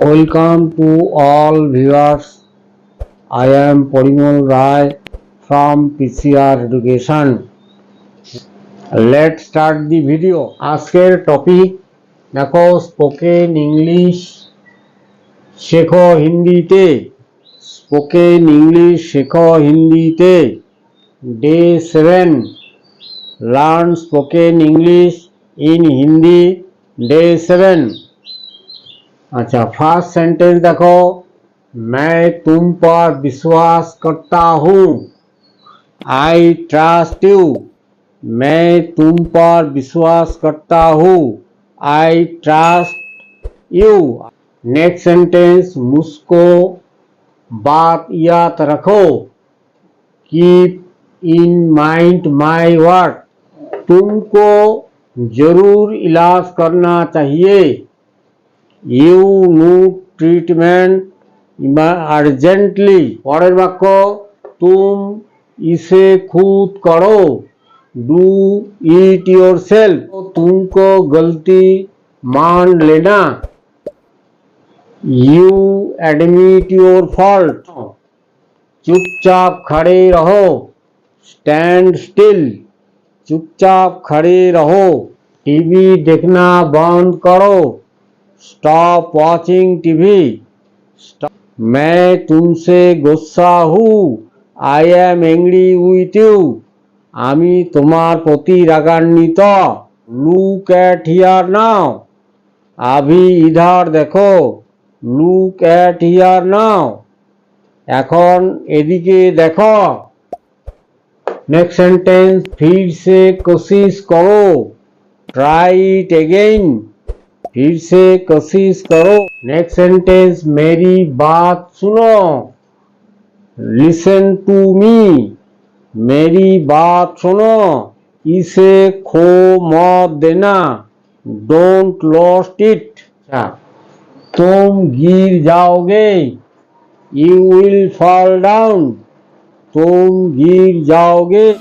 Welcome to all viewers. I am Parimal Roy from PCR education let start the video আজকের topic দেখো spoken English শেখ হিন্দিতে। Spoken English শেখ হিন্দিতে। Day seven learn spoken English in Hindi day seven अच्छा first sentence देखो। मैं तुम पर विश्वास करता हूँ। आई ट्रस्ट यू मैं तुम पर विश्वास करता हूँ। I trust you next sentence मुझको बात याद रखो। Keep in mind my word तुमको ज़रूर इलाज करना चाहिए। ইউ নুড ট্রিটমেন্ট আর্জেন্টলি পরের বাক্য তুম ইসে খুদ করো ডু ইট योर सेल्फ तुमको गलती मान लेना यू एडमिट योर फॉल्ट चुपचाप खड़े रहो स्टैंड स्टिल चुपचाप खड़े रहो टीवी देखना बंद करो स्टॉप वॉचिंग टीवी स्टॉप मैं तुमसे गुस्सा हूँ I am angry with you আমি তোমার প্রতি রাগান্বিত লুক অ্যাট হিয়ার নাও আভি ইধার দেখো লুক অ্যাট হিয়ার নাও এখন এদিকে দেখো নেক্সট সেন্টেন্স फिर से कोशिश करो ट्राई इट अगेन फिर से कोशिश करो नेक्स्ट सेंटेंस मेरी बात सुनो लिसन टू मी मेरी बात सुनो इसे खो मत देना डोंट लॉस्ट इट तुम गिर जाओगे यू विल फॉल डाउन तुम गिर जाओगे